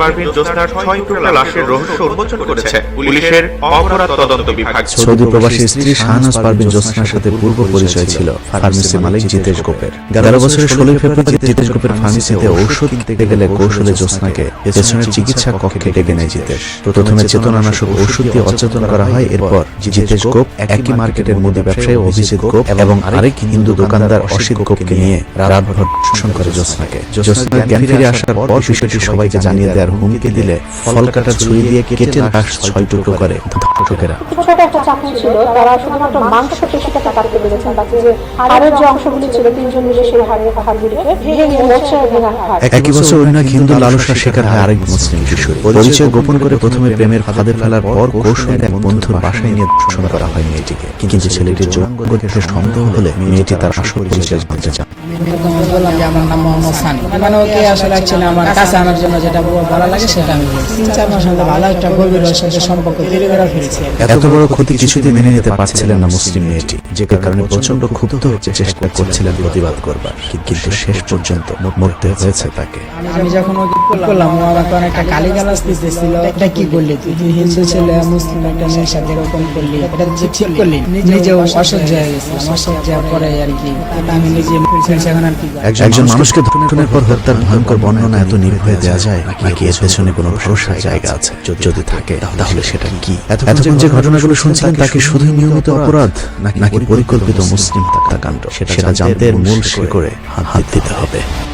পারভিন জোসনার ছয় টুকরা লাশের রহস্য উন্মোচন করেছে। পুলিশের অপরাধ তদন্ত বিভাগ সৌদি প্রবাসী স্ত্রী শাহনাজ পারভিন জোসনার সাথে পূর্ব পরিচয় ছিল ফার্মেসি মালিক জিতেশ গোপের। তেরো বছরের ষোলোই ফেব্রুয়ারি জিতেশ গোপের ফার্মেসিতে ঔষধ কিনতে গেলে কৌশলে জোসনাকে পেছনের চিকিৎসা কক্ষে ডেকে নেয় জিতেশ। প্রথমে চেতনানাশক ওষুধ দিয়ে অচেতন করা হয়। এরপর জিতেশ গোপ একই মার্কেটের মুদি ব্যবসায়ী অভিজিৎ গোপ এবং আরেক হিন্দু দোকানদার অসিত গোপকে নিয়ে রাতভর শোষণ করে জোসনাকে জোসনা জ্ঞান ফিরে আসার পর বিষয়টি সবাইকে জানিয়ে দেওয়ার হুমকি দিলে ফল কাটা ছুরি দিয়ে কেটে লাশ ছয় টুকরো করে ধর্ষকেরা। ছোট একটা চাকরি ছিল তারা শুধুমাত্র মাংস পেশিটা কাটাতে পেরেছেন বাকি যে হাড়ের যে অংশগুলি ছিল তিনজন মিলে সেই হাড়ের হাড়গুলিকে ভেঙে মোছে ভেঙা হাড়। একই বছর অন্য এক হিন্দু লালসার শিকার হয় আরেক মুসলিম কিশোর। পরিচয় গোপন করে প্রথমে প্রেমের ফাঁদে ফেলার পর কৌশলে এক বন্ধুর বাসায় নিয়ে ধর্ষণ করা হয় মেয়েটিকে। কিন্তু ছেলেটির যোগ্য সন্দেহ হলে মেয়েটি তার আসল পরিচয় জানতে চান আমি বললাম যে আমার নাম মোহাম্মদ সানি মানে ওকে আসলে অ্যাকচুয়ালি আমার কাছে আনার জন্য যেটা ব- লাগে সেটা আমি তিন চার মাস মধ্যে ভালো একটা গভীর সাথে সম্পর্ক তৈরি করে ফেলেছি এত বড় ক্ষতি কিছুতেই মেনে নিতে পারছিলেন না মুসলিম মেয়েটি যে কারণে প্রচণ্ড ক্ষুব্ধ হচ্ছে চেষ্টা করছিলেন প্রতিবাদ করবার। কিন্তু শেষ পর্যন্ত মরতে হয়েছে তাকে। আমি- আমি যখন ওকে করলাম ও আমাকে অনেকটা গালি গালাজ দিতেছিল এটা কি করলি তুই? তুই হিন্দু ছেলে মুসলিম একটা মেয়ের সাথে এরকম করলি এটা ঠিক করলি? নিজেও অসহ্য হয়ে গেছে অসহ্য পরে আর কি। আমি নিজে করি? একজন মানুষকে ধর্ষণের পর হত্যার ভয়ঙ্কর বর্ণনা এত নির্ভয়ে দেওয়া যায়? নাকি এর পেছনে কোনো ভরসার জায়গা আছে? যদি- যদি থাকে তাহলে সেটা কি? এতক্ষণ যে ঘটনাগুলো শুনছিলেন তাকে শুধু নিয়মিত অপরাধ নাকি পরিকল্পিত মুসলিম হত্যাকাণ্ড? সেটা জানতে মূল শিকড়ে হাত হাত দিতে হবে।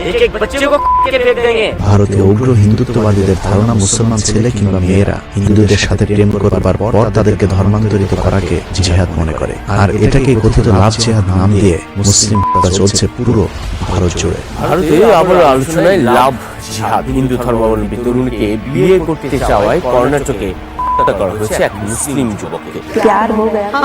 एक एक बच्चे को के फेंक देंगे ভারতীয় উগ্র হিন্দুত্ববাদীদের ধারণা মুসলমান ছেলে কিংবা মেয়েরা হিন্দুদের সাথে প্রেম করবার পর তাদেরকে ধর্মান্তরিত করাকে জিহাদ মনে করে আর এটাকে কথিত লাভ জিহাদ নাম দিয়ে মুসলিম হত্যা চলছে পুরো ভারত জুড়ে ভারতে আবার আলোচনায় লাভ জিহাদ হিন্দু ধর্মাবলম্বী তরুণীকে বিয়ে করতে চাওয়ায় কর্ণাটকে হত্যা করা হয়েছে এক মুসলিম যুবককে।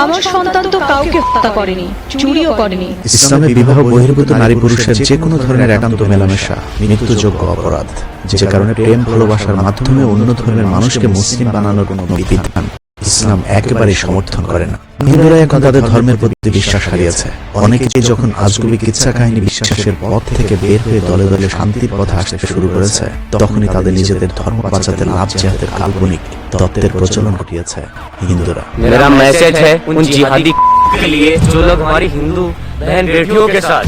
আমার সন্তান তো কাউকে হত্যা করেনি চুরিও করেনি। ইসলামে বিবাহ বহির্ভূত নারী পুরুষের যে কোনো ধরনের একান্ত মেলামেশা মৃত্যুযোগ্য অপরাধ যে কারণে প্রেম ভালোবাসার মাধ্যমে অন্য ধর্মের মানুষকে মুসলিম বানানোর কোনো বিধান ইসলাম একেবারে সমর্থন করে না। হিন্দুরা এখন তাদের ধর্মের প্রতি বিশ্বাস হারিয়েছে অনেকেই যখন আজগুবি কিচ্ছা কাহিনী বিশ্বাসের পথ থেকে বের হয়ে দলে দলে শান্তির পথে আসতে শুরু করেছে তখনই তাদের নিজেদের ধর্ম বাঁচাতে লাভ জেহাদের কাল্পনিক তত্ত্বের প্রচলন ঘটিয়েছে হিন্দুরা मेरा मैसेज है उन जिहादी के लिए जो लोग हमारी हिंदू बहन बेटियों के साथ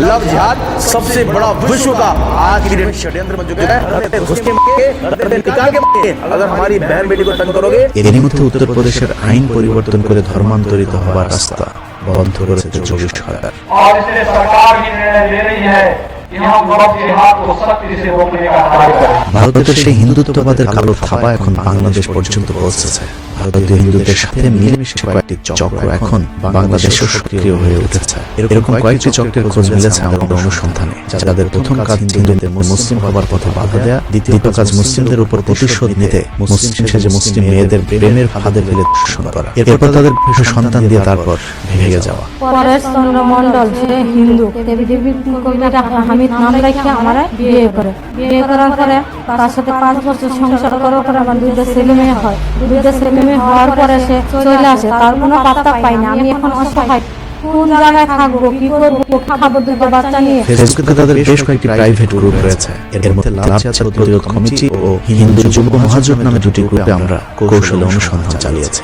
लव जिहाद सबसे बड़ा विश्व का आज की डेट में षड्यंत्र बन चुका है रत्ते घुस के मारे, रत्ते निकाल के मारे। अगर हमारी बहन बेटी को तंग करोगे এরই মধ্যে উত্তরপ্রদেশের আইন পরিবর্তন করে ধর্মান্তরিত হওয়ার রাস্তা বন্ধ করেছে যোগী সরকার और इसलिए सरकार भी निर्णय ले रही है ভারতের সেই হিন্দুত্ববাদের কালো থাবা এখন বাংলাদেশ পর্যন্ত পৌঁছেছে। ভারতীয় হিন্দুদের সাথে মিলেমিশে কয়েকটি চক্র এখন বাংলাদেশও সক্রিয় হয়ে উঠেছে। এরকম কয়েকটি চক্রের খোঁজ মিলেছে আমাদের অনুসন্ধানে যাদের প্রথম কাজ হিন্দুদের মুসলিম হবার পথে বাধা দেয়া, দ্বিতীয় কাজ মুসলিমদের উপর প্রতিশোধ নিতে, মুসলিম সেজে মুসলিম মেয়েদের প্রেমের ফাঁদে ফেলে দর্শন করা। এরপর তাদের সন্তান দিয়ে তারপর ভেঙে যাওয়া। পরেশ চন্দ্র মন্ডল সে হিন্দু হামিদ নাম রেখে আমার বিয়ে করে। বিয়ে করার পরে তার সাথে পাঁচ বছর সংসার করার পরে আমার দুইটা ছেলে মেয়ে হয়। দুইটা ছেলে মেয়ে হওয়ার পরে সে চলে আসে তার কোনো পাত্তা পাই না আমি এখন অসহায়। কোন জায়গায় থাকব কি করব খাব দুটো বাচ্চা নিয়ে? ফেসবুকে তাদের বেশ কয়েকটি প্রাইভেট গ্রুপ রয়েছে। এর মধ্যে লাভ প্রতিরোধ কমিটি ও হিন্দু যুব মহাজোট নামে দুটি গ্রুপে আমরা কৌশলে অনুসন্ধান চালিয়েছি।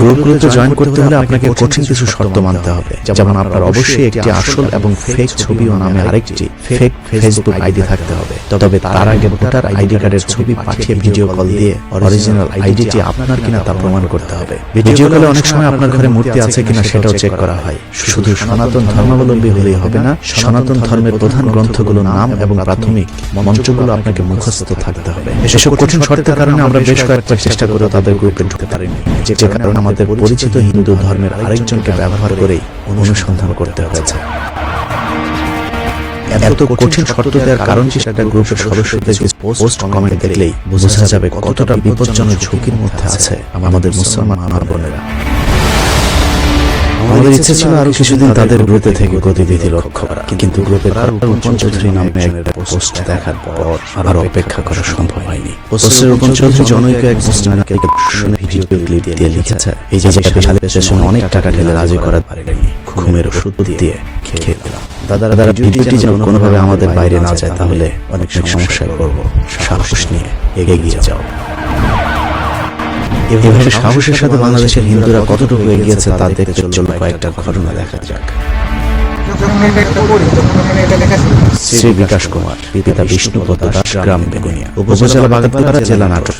গ্রুপগুলোতে জয়েন করতে হলে আপনাকে কঠিন কিছু শর্ত মানতে হবে। যেমন আপনার অবশ্যই একটি আসল এবং ফেক ছবি ও নামে আরেকটি ফেক ফেসবুক আইডি থাকতে হবে। তবে তার আগে ভোটার আইডি কার্ডের ছবি পাঠিয়ে ভিডিও কল দিয়ে অরিজিনাল আইডিটি আপনার কিনা তা প্রমাণ করতে হবে। ভিডিও কলে অনেক সময় আপনার ঘরে মূর্তি আছে কিনা সেটাও চেক করা হয়। শুধু সনাতন ধর্মাবলম্বী হলেই হবে না। সনাতন ধর্মের প্রধান গ্রন্থগুলোর নাম এবং প্রাথমিক মন্ত্রগুলো আপনাকে মুখস্থ থাকতে হবে এসব কঠিন শর্তের কারণে আমরা বেশ কয়েকবার চেষ্টা করে তাদের গ্রুপে ঢুকতে পারিনি যে কারণে আমাদের পরিচিত হিন্দু ধর্মের আরেকজনকে ব্যবহার করে অনুসন্ধান করতে হয়েছে। এত কঠিন শর্ত দেওয়ার কারণ সেটা গ্রুপের সদস্যদের পোস্ট কমেন্ট দেখলেই বোঝা যাবে কতটা বিপজ্জনক ঝুঁকির মধ্যে আছে আমাদের মুসলমান আমার বোনেরা আমাদের ইচ্ছে ছিল আরও কিছুদিন তাদের গ্রুপে থেকে গতিবিধি লক্ষ্য করা। কিন্তু গ্রুপে তার রূপন চৌধুরী নামে পোস্ট দেখার পর আর অপেক্ষা করা সম্ভব হয়নি। পোস্টের রূপন চৌধুরী জনৈক এক মুসলিমকে ভিডিও ক্লিপ দিয়ে লিখেছে। এই যে সালে পেছনে অনেক টাকা ঢেলে রাজি করাতে পারেনি। ঘুমের ওষুধ দিয়ে খেয়ে দিলাম দাদা দাদা ডিউটি যেন কোনোভাবে আমাদের বাইরে না যায় তাহলে অনেক সমস্যায় পড়ব সাহস নিয়ে এগিয়ে যাও এভাবে সাহসের সাথে বাংলাদেশের হিন্দুরা কতটুকু এগিয়েছে তা দেখতে চলল কয়েকটা ঘটনা দেখা যাক। শ্রী বিকাশ কুমার পিতা বিষ্ণুপদ দাস গ্রাম বেগুনিয়া উপজেলা বাগদাপাড়া জেলা নাটোর।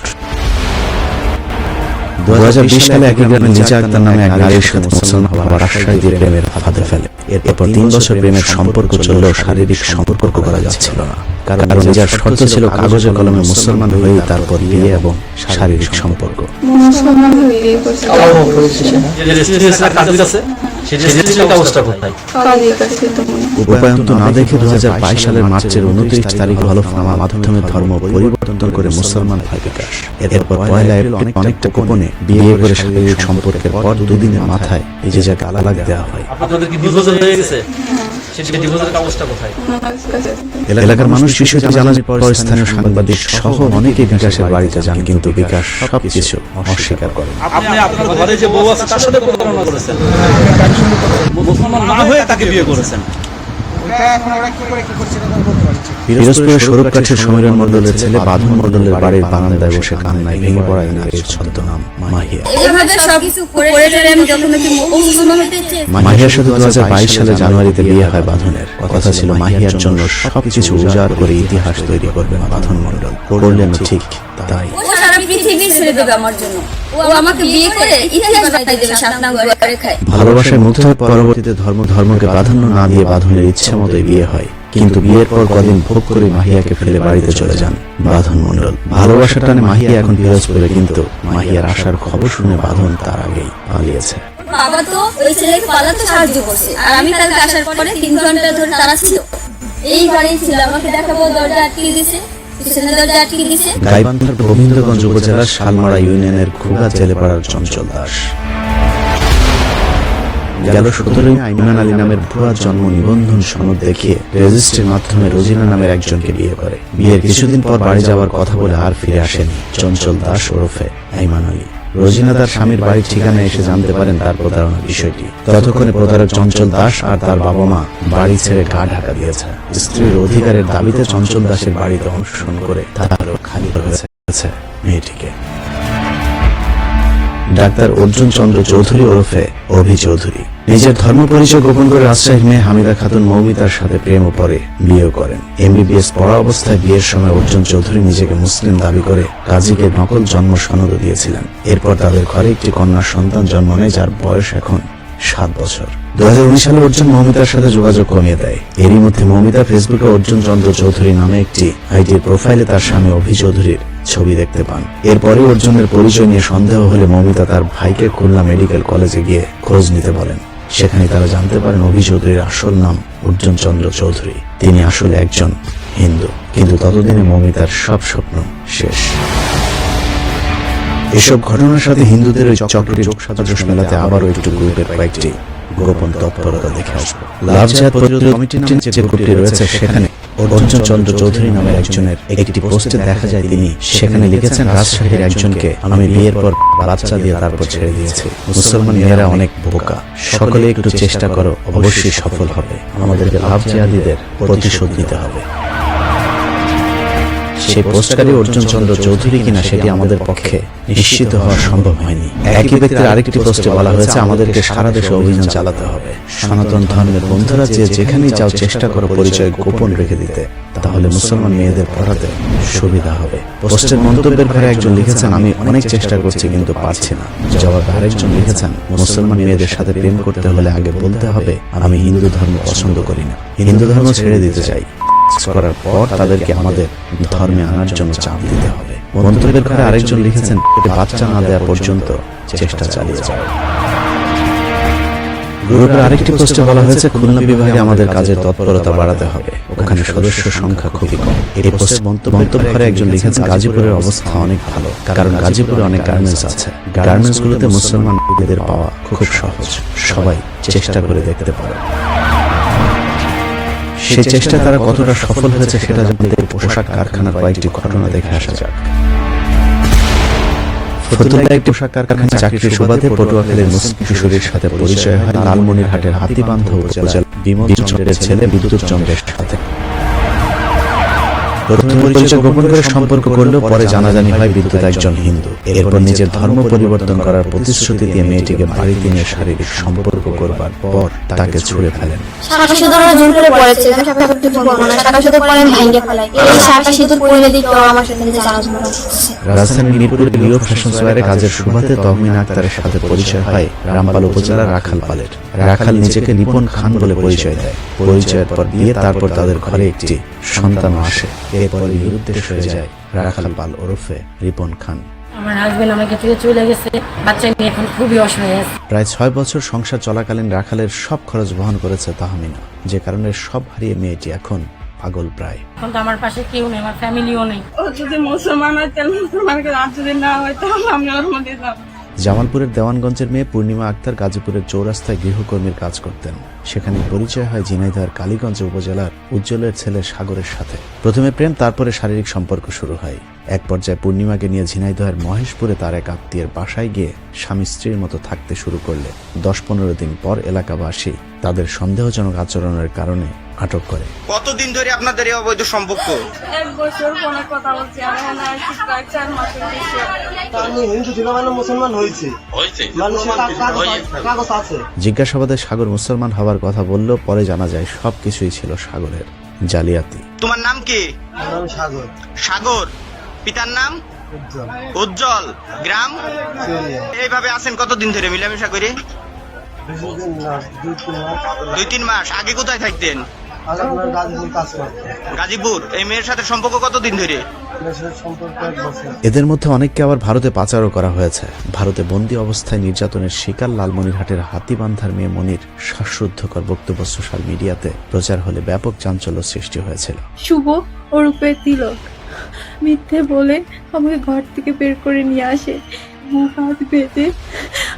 দু হাজার বিশ সালে একই গ্রামে লিজা আক্তার নামে এক নারীর সাথে মুসলমান বাবার আশ্রয় দিয়ে প্রেমের ফাঁদে ফেলে। এরপর তিন বছর প্রেমের সম্পর্ক চললেও শারীরিক সম্পর্ক করা যাচ্ছিল না। কারণ লিজার শর্ত ছিল কাগজে কলমে মুসলমান হয়েই তারপর বিয়ে এবং শারীরিক সম্পর্ক। যে রেজিস্ট্রেশন কাজ আছে। সেই রেজিস্ট্রেশন কাগজটা কোথায়? উপায়ন্ত না দেখে দু হাজার বাইশ সালের মার্চের উনত্রিশ তারিখ হলফনামা মাধ্যমে ধর্ম পরিবর্তন করে মুসলমান হয় বিকাশ এরপর পয়লা এপ্রিল অনেক অনেকটা গোপনে বিয়ে করে শারীরিক সম্পর্কের পর দুদিনের মাথায় এই যে যাকে আলাদা দেওয়া হয়। আপনাদের কি হয়ে গেছে? কোথায়? এলাকার মানুষ বিষয়টি জানার পর স্থানীয় সাংবাদিক সহ অনেকে বিকাশের বাড়িতে যান কিন্তু বিকাশ সবকিছু অস্বীকার করে আপনি আপনার ঘরে যে বউ আছে তার সাথে প্রতারণা করেছেন? মুসলমান না হয়ে তাকে বিয়ে করেছেন? পিরোজপুরের স্বরূপ কাছের সমীরণ মণ্ডলের ছেলে বাঁধন মণ্ডলের বাড়ির বারান্দায় বসে কান্নায় ভেঙে পড়া এই নারীর ছদ্মনাম মাহিয়া। মাহিয়ার সাথে দু হাজার বাইশ সালে জানুয়ারিতে বিয়ে হয় বাঁধনের। কথা ছিল মাহিয়ার জন্য সবকিছু উজাড় করে ইতিহাস তৈরি করবেন বাঁধন মণ্ডল। করলেন ঠিক তাই। ও সারা পৃথিবী ছেড়ে দেবে আমার জন্য। ও আমাকে বিয়ে করে ইতিহাস বানাই দেবে সাত নাম করে ভালোবাসায় মুগ্ধ পরবর্তীতে ধর্ম ধর্মকে প্রাধান্য না দিয়ে বাঁধনের ইচ্ছে মতোই বিয়ে হয় কিন্তু বিয়ের পর কদিন ভোগ করে মাহিয়াকে ফেলে বাড়িতে চলে যান বাঁধন মণ্ডল। ভালোবাসার টানে মাহিয়া এখন পিরোজপুরে কিন্তু মাহিয়ার আসার খবর শুনে বাঁধন তার আগেই পালিয়েছে। বাবা তো ওই ছেলেকে পালাতে সাহায্য করছে আর আমি কালকে আসার পরে তিন ঘণ্টা ধরে তারা ছিল। এই ঘরেই ছিল আমাকে দেখাবো দরজা আটকে দিছে পিছনে দরজা আটকে দিছে গাইবান্ধার গোবিন্দগঞ্জ উপজেলার শালমারা ইউনিয়নের খুগা জেলেপাড়ার চঞ্চল দাস। গেল সতেরোই আইমান আলী নামের ভুয়া জন্ম নিবন্ধন সনদ দেখিয়ে রেজিস্ট্রির মাধ্যমে রোজিনা নামের একজনকে বিয়ে করে। বিয়ের কিছুদিন পর বাড়ি যাওয়ার কথা বলে আর ফিরে আসেনি চঞ্চল দাস ওরফে আইমান আলী। রোজিনা তার স্বামীর বাড়ির ঠিকানায় এসে জানতে পারেন তার প্রতারণার বিষয়টি। ততক্ষণে প্রতারক চঞ্চল দাস আর তার বাবা মা বাড়ি ছেড়ে গা ঢাকা দিয়েছে। স্ত্রীর অধিকারের দাবিতে চঞ্চল দাসের বাড়িতে অনুসরণ করে তারও খালি হয়েছে মেয়েটিকে ডাক্তার অর্জুন চন্দ্র চৌধুরী ওরফে অভি চৌধুরী। নিজের ধর্ম পরিচয় গোপন করে রাজশাহীর মেয়ে হামিদা খাতুন মৌমিতার সাথে প্রেম পরে বিয়ে করেন। এমবিবিএস পড়া অবস্থায় বিয়ের সময় অর্জুন চৌধুরী নিজেকে মুসলিম দাবি করে কাজীকে নকল জন্ম সনদ দিয়েছিলেন। এরপর তাদের ঘরে একটি কন্যা সন্তান জন্ম নেয়, যার বয়স এখন সাত বছর। দুহাজার উনিশ সালে অর্জুন মমিতার সাথে যোগাযোগ কমিয়ে দেয়। এরই মধ্যে মৌমিতা ফেসবুকে অর্জুন চন্দ্র চৌধুরী নামে একটি আইডির প্রোফাইলে তার স্বামী অভি চৌধুরীর ছবি দেখতে পান। এরপরে অর্জুনের পরিচয় নিয়ে সন্দেহ হলে মমিতা তার ভাইকে খুলনা মেডিকেল কলেজে গিয়ে খোঁজ নিতে বলেন। সেখানে তারা জানতে পারেন অভি চৌধুরীর আসল নাম অর্জুন চন্দ্র চৌধুরী। তিনি আসলে একজন হিন্দু। কিন্তু ততদিনে মমিতার সব স্বপ্ন শেষ। এসব ঘটনার সাথে হিন্দুদের ওই চক্রের যোগ সাদৃশ্য মেলাতে আবারও একটু গ্রুপের কয়েকটি গোপন তৎপরতা দেখে আসব। লাভ জাহাজ প্রতিরোধ নামে যে গ্রুপটি রয়েছে সেখানে অর্জুন চন্দ্র চৌধুরী নামের একজনের একটি পোস্টে দেখা যায় তিনি সেখানে লিখেছেন, রাজশাহীর একজনকে আমি বিয়ের পর বাচ্চা দিয়ে তারপর ছেড়ে দিয়েছি। মুসলমান মেয়েরা অনেক বোকা। সকলে একটু চেষ্টা করো, অবশ্যই সফল হবে। আমাদেরকে লাভ জিহাদিদের প্রতিশোধ নিতে হবে। সেই পোস্টকারী অর্জুন চন্দ্র চৌধুরী কিনা সেটি আমাদের পক্ষে নিশ্চিত হওয়া সম্ভব হয়নি। একই ব্যক্তির আরেকটি পোস্টে বলা হয়েছে, আমাদেরকে সারা দেশে অভিযান চালাতে হবে। সনাতন ধর্মের বন্ধুরা যে যেখানেই যাও চেষ্টা করো পরিচয় গোপন রেখে দিতে। তাহলে মুসলমান মেয়েদের পড়াতে সুবিধা হবে। পোস্টের মন্তব্যের ঘরে একজন লিখেছেন, আমি অনেক চেষ্টা করছি কিন্তু পারছি না। জবাবে আরেকজন লিখেছেন, মুসলমান মেয়েদের সাথে প্রেম করতে হলে আগে বলতে হবে, আমি হিন্দু ধর্ম পছন্দ করি না। হিন্দু ধর্ম ছেড়ে দিতে চাই। করার পর তাদেরকে আমাদের ধর্মে আনার জন্য চাপ দিতে হবে। মন্তব্যের ঘরে আরেকজন লিখেছেন বাচ্চা না দেওয়া পর্যন্ত চেষ্টা চালিয়ে যাও। গ্রুপের আরেকটি পোস্টে বলা হয়েছে, খুলনা বিভাগে আমাদের কাজের তৎপরতা বাড়াতে হবে। ওখানে সদস্য সংখ্যা খুবই কম। এই পোস্টে মন্তব্য করে একজন লিখেছেন, গাজীপুরের অবস্থা অনেক ভালো, কারণ গাজীপুরে অনেক গার্মেন্টস আছে। গার্মেন্টস গুলোতে মুসলমান পাওয়া খুব সহজ। সবাই চেষ্টা করে দেখতে পারে। সে চেষ্টা তারা কতটা সফল হয়েছে সেটা জানতে পোশাক কারখানার কয়েকটি ঘটনা দেখে আসা যাক। ফতুল্লা একটি পোশাক কারখানায় চাকরির সুবাদে পটুয়াখালীর মুসলিম কিশোরীর সাথে পরিচয় হয় লালমনিরহাটের হাতিবান্ধ উপজেলা ছেলে বিদ্যুৎ চন্দ্রের সাথে। প্রথমে পরিচয় গোপন করে সম্পর্ক করলেও পরে জানাজানি হয় বিদ্যুৎ একজন হিন্দু। এরপর নিজের ধর্ম পরিবর্তন করার প্রতিশ্রুতি দিয়ে মেয়েটিকে বাড়িতে নিয়ে শারীরিক সম্পর্ক করবার পর তাকে ছুঁড়ে ফেলেন। রাজধানীর মিরপুরের লিও ফ্যাশন সোয়ারে কাজের সুবাদে তহমিনা আক্তারের সাথে পরিচয় হয় রামপাল উপজেলার রাখাল পালের। রাখাল নিজেকে রিপন খান বলে পরিচয় দেয়। পরিচয়ের পর বিয়ে তারপর তাদের ঘরে একটি সন্তানও আসে। এরপর নিরুদ্দেশ হয়ে যায় রাখাল পাল ওরফে রিপন খান। আমার হাজবেন্ড আমাকে থেকে চলে গেছে। বাচ্চা নিয়ে এখন খুবই অসহায় আছে। প্রায় ছয় বছর সংসার চলাকালীন রাখালের সব খরচ বহন করেছে তাহমিনা যে কারণে সব হারিয়ে মেয়েটি এখন পাগল প্রায়। এখন তো আমার পাশে কেউ নেই আমার ফ্যামিলিও নেই। ও যদি মুসলমান হয় তাহলে মুসলমানকে আর যদি না হয় তাহলে আমি ওর মধ্যে যাব। জামালপুরের দেওয়ানগঞ্জের মেয়ে পূর্ণিমা আক্তার গাজীপুরের চৌরাস্তায় গৃহকর্মীর কাজ করতেন। সেখানে পরিচয় হয় ঝিনাইদহের কালীগঞ্জ উপজেলার উজ্জ্বলের ছেলে সাগরের সাথে। প্রথমে প্রেম, তারপরে শারীরিক সম্পর্ক শুরু হয়। এক পর্যায়ে পূর্ণিমাকে নিয়ে ঝিনাইদহের মহেশপুরে তার এক আত্মীয়ের বাসায় গিয়ে স্বামী স্ত্রীর মতো থাকতে শুরু করলে। দশ পনেরো দিন পর এলাকাবাসী তাদের সন্দেহজনক আচরণের কারণে আটক করে। কতদিন ধরে আপনাদের এই অবৈধ সম্পর্ক? এক বছর ফোনে কথা বলছি আমি এখানে আসছি প্রায় চার মাসের বেশি। আমি হিন্দু মানে মুসলমান হয়েছে। মানুষের কাগজ আছে। জিজ্ঞাসাবাদে সাগর মুসলমান হওয়ার কথা বললেও পরে জানা যায় সবকিছুই ছিল সাগরের জালিয়াতি। তোমার নাম কি? সাগর। সাগর। পিতার নাম? উজ্জ্বল। উজ্জ্বল। গ্রাম? এইভাবে আছেন কতদিন ধরে মিলামিশা করে? বেশিদিন না দুই তিন মাস। দুই তিন মাস। আগে কোথায় থাকতেন? আপনার গাজীপুর কাজ করতে গাজীপুর এই মেয়ের সাথে সম্পর্ক কতদিন ধরে? এদের মধ্যে অনেককে আবার ভারতে পাচারও করা হয়েছে। ভারতে বন্দি অবস্থায় নির্যাতনের শিকার লালমনিরহাটের হাতিবান্ধার মেয়ে মনির শ্বাসরুদ্ধকর বক্তব্য সোশ্যাল মিডিয়াতে। প্রচার হলে ব্যাপক চাঞ্চল্য সৃষ্টি হয়েছিল। শুভ ওরূপে তিলক। মিথ্যে বলে আমাকে ঘর থেকে বের করে নিয়ে আসে। মুখ হাত বেঁধে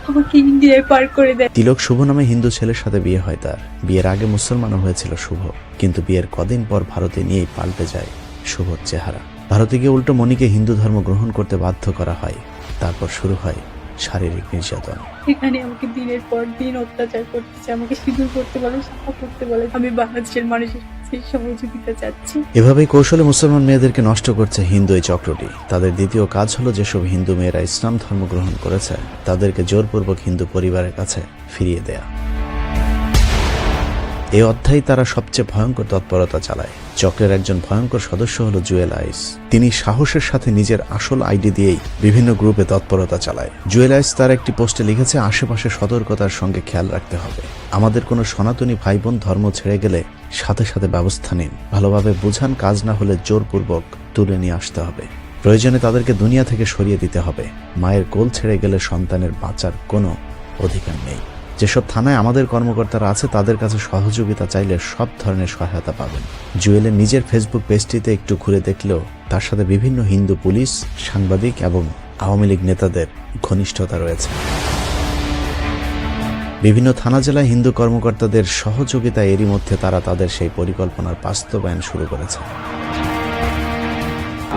আমাকে ইন্ডিয়ায় পার করে দেয়। তিলক শুভ নামে হিন্দু ছেলের সাথে বিয়ে হয় তার। বিয়ের আগে মুসলমানও হয়েছিল শুভ কিন্তু বিয়ের কদিন পর ভারতে নিয়েই পাল্টে যায় শুভর চেহারা। ভারতে গিয়ে উল্টো মনিকে হিন্দু ধর্ম গ্রহণ করতে বাধ্য করা হয়। তারপর শুরু হয় শারীরিক নির্যাতন। এখানে আমাকে দিনের পর দিন অত্যাচার করতেছে আমাকে সিঁদুর করতে বলে সাফা করতে বলে। আমি বাংলাদেশের মানুষের এভাবেই কৌশলে মুসলমান মেয়েদেরকে নষ্ট করছে হিন্দু এই চক্রটি। তাদের দ্বিতীয় কাজ হলো যেসব হিন্দু মেয়েরা ইসলাম ধর্ম গ্রহণ করেছে, তাদেরকে জোরপূর্বক হিন্দু পরিবারের কাছে ফিরিয়ে দেয়া। এই অধ্যায়ে তারা সবচেয়ে ভয়ঙ্কর তৎপরতা চালায়। চক্রের একজন ভয়ঙ্কর সদস্য হল জুয়েল আইস তিনি সাহসের সাথে নিজের আসল আইডি দিয়েই বিভিন্ন গ্রুপে তৎপরতা চালায়। জুয়েল আইস তার একটি পোস্টে লিখেছে, আশেপাশে সতর্কতার সঙ্গে খেয়াল রাখতে হবে। আমাদের কোনো সনাতনী ভাই বোন ধর্ম ছেড়ে গেলে সাথে সাথে ব্যবস্থা নিন। ভালোভাবে বুঝান, কাজ না হলে জোরপূর্বক তুলে নিয়ে আসতে হবে। প্রয়োজনে তাদেরকে দুনিয়া থেকে সরিয়ে দিতে হবে। মায়ের কোল ছেড়ে গেলে সন্তানের বাঁচার কোনো অধিকার নেই। যেসব থানায় আমাদের কর্মকর্তারা আছে, তাদের কাছে সহযোগিতা চাইলে সব ধরনের সহায়তা পাবেন। জুয়েলের নিজের ফেসবুক পেজটিতে একটু ঘুরে দেখলেও তার সাথে বিভিন্ন হিন্দু পুলিশ, সাংবাদিক এবং আওয়ামী লীগ নেতাদের ঘনিষ্ঠতা রয়েছে। বিভিন্ন থানা জেলায় হিন্দু কর্মকর্তাদের সহযোগিতা এরই মধ্যে তারা তাদের সেই পরিকল্পনার বাস্তবায়ন শুরু করেছে।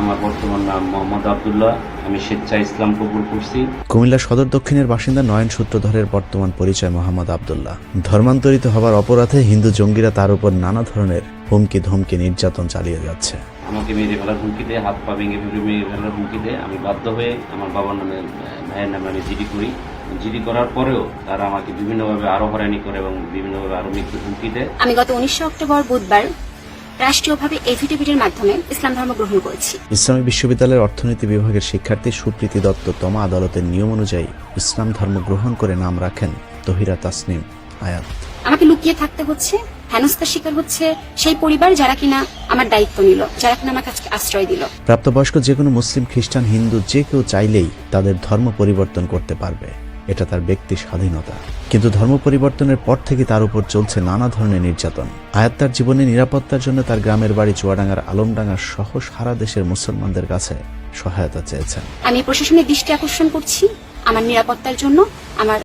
আমার বর্তমান নাম মোহাম্মদ আবদুল্লাহ। আমি স্বেচ্ছায় ইসলাম কবুল করছি। কুমিল্লা সদর দক্ষিণের বাসিন্দা নয়ন সূত্রধরের বর্তমান পরিচয় মোহাম্মদ আবদুল্লাহ। ধর্মান্তরিত হবার অপরাধে হিন্দু জঙ্গিরা তার উপর নানা ধরনের হুমকি ধমকি নির্যাতন চালিয়ে যাচ্ছে। আমাকে মেরে ফেলার হুমকি দেয় হাত পা ভেঙে ফেলে মেরে ফেলার হুমকি দেয় আমি বাধ্য হয়ে আমার বাবার নামে ভাইয়ের নামে আমি জিডি করি। জিডি করার পরেও তারা আমাকে বিভিন্নভাবে আরও হয়রানি করে এবং বিভিন্নভাবে আরও মৃত্যুর হুমকি দেয়। আমি গত উনিশে অক্টোবর বুধবার রাষ্ট্রীয়ভাবে এফিডেভিটের মাধ্যমে ইসলাম ধর্ম গ্রহণ করেছি। ইসলামী বিশ্ববিদ্যালয়ের অর্থনীতি বিভাগের শিক্ষার্থী সুপ্রীতি দত্ত তমা আদালতের নিয়ম অনুযায়ী ইসলাম ধর্ম গ্রহণ করে নাম রাখেন তহিরা তাসনিম আয়াত। আমাকে লুকিয়ে থাকতে হচ্ছে হেনস্থার শিকার হচ্ছে সেই পরিবার যারা কিনা আমার দায়িত্ব নিল যারা কিনা আমার কাছে আশ্রয় দিল। প্রাপ্তবয়স্ক যে কোনো মুসলিম খ্রিস্টান হিন্দু যে কেউ চাইলেই তাদের ধর্ম পরিবর্তন করতে পারবে। এটা তার ব্যক্তি স্বাধীনতা। কিন্তু ধর্ম পরিবর্তনের পর থেকে তার উপর চলছে নানা ধরনের নির্যাতন। আয়াত তার জীবনে নিরাপত্তার জন্য তার গ্রামের বাড়ি চুয়াডাঙ্গার আলমডাঙ্গা সহ সারা দেশের মুসলমানদের কাছে সহায়তা চেয়েছেন। আমি প্রশাসনের দৃষ্টি আকর্ষণ করছি আমার নিরাপত্তার জন্য আমার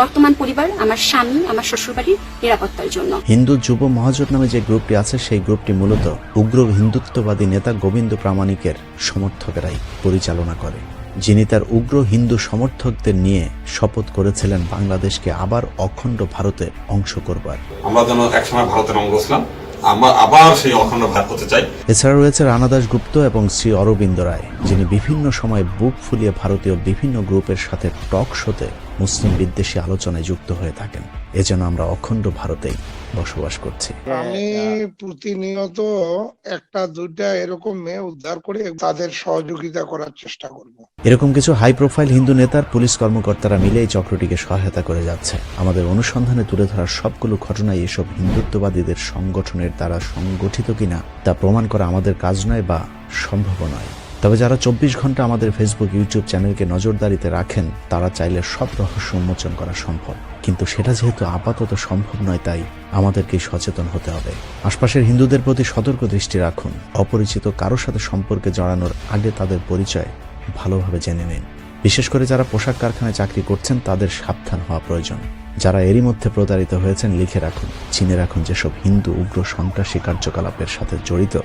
বর্তমান পরিবার আমার স্বামী আমার শ্বশুরবাড়ির নিরাপত্তার জন্য। হিন্দু যুব মহাজোট নামে যে গ্রুপটি আছে সেই গ্রুপটি মূলত উগ্র হিন্দুত্ববাদী নেতা গোবিন্দ প্রামাণিকের সমর্থকেরাই পরিচালনা করে। যিনি তার উগ্র হিন্দু সমর্থকদের নিয়ে শপথ করেছিলেন বাংলাদেশকে আবার অখণ্ড ভারতের অংশ করবার। আমরা যেন একসময় ভারতের অঙ্গ ছিলাম আমরা আবার সেই অখণ্ড ভারত হতে চাই। এছাড়া রয়েছে রানাদাস গুপ্ত এবং শ্রী অরবিন্দ রায় যিনি বিভিন্ন সময় বুক ফুলিয়ে ভারতীয় বিভিন্ন গ্রুপের সাথে টক শোতে মুসলিম বিদ্বেষী আলোচনায় যুক্ত হয়ে থাকেন। এজন্য আমরা অখণ্ড ভারতেই বসবাস করছি। আমি প্রতিনিয়ত একটা দুইটা এরকম মেয়ে উদ্ধার করে তাদের সহযোগিতা করার চেষ্টা করব। এরকম কিছু হাই প্রোফাইল হিন্দু নেতার পুলিশ কর্মকর্তারা মিলে এই চক্রটিকে সহায়তা করে যাচ্ছে। আমাদের অনুসন্ধানে তুলে ধরার সবগুলো ঘটনাই এসব হিন্দুত্ববাদীদের সংগঠনের দ্বারা সংগঠিত কিনা তা প্রমাণ করা আমাদের কাজ নয় বা সম্ভব নয়। তবে যারা চব্বিশ ঘণ্টা আমাদের ফেসবুক ইউটিউব চ্যানেলকে নজরদারিতে রাখেন, তারা চাইলে সব রহস্য উন্মোচন করা সম্ভব। কিন্তু সেটা যেহেতু আপাতত সম্ভব নয়, তাই আমাদেরকে সচেতন হতে হবে। আশপাশের হিন্দুদের প্রতি সতর্ক দৃষ্টি রাখুন। অপরিচিত কারোর সাথে সম্পর্কে জড়ানোর আগে তাদের পরিচয় ভালোভাবে জেনে নিন। বিশেষ করে যারা পোশাক কারখানায় চাকরি করছেন, তাদের সাবধান হওয়া প্রয়োজন। যারা এরই মধ্যে প্রতারিত হয়েছেন, লিখে রাখুন। চিনে রাখুন যেসব হিন্দু, উগ্র, সন্ত্রাসী কার্যকলাপের সাথে জড়িত।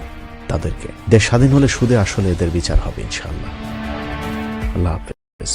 তাদেরকে। দেশ স্বাধীন হলে সুদে আসলে এদের বিচার হবে ইনশাল্লাহ আল্লাহ হাফেজ।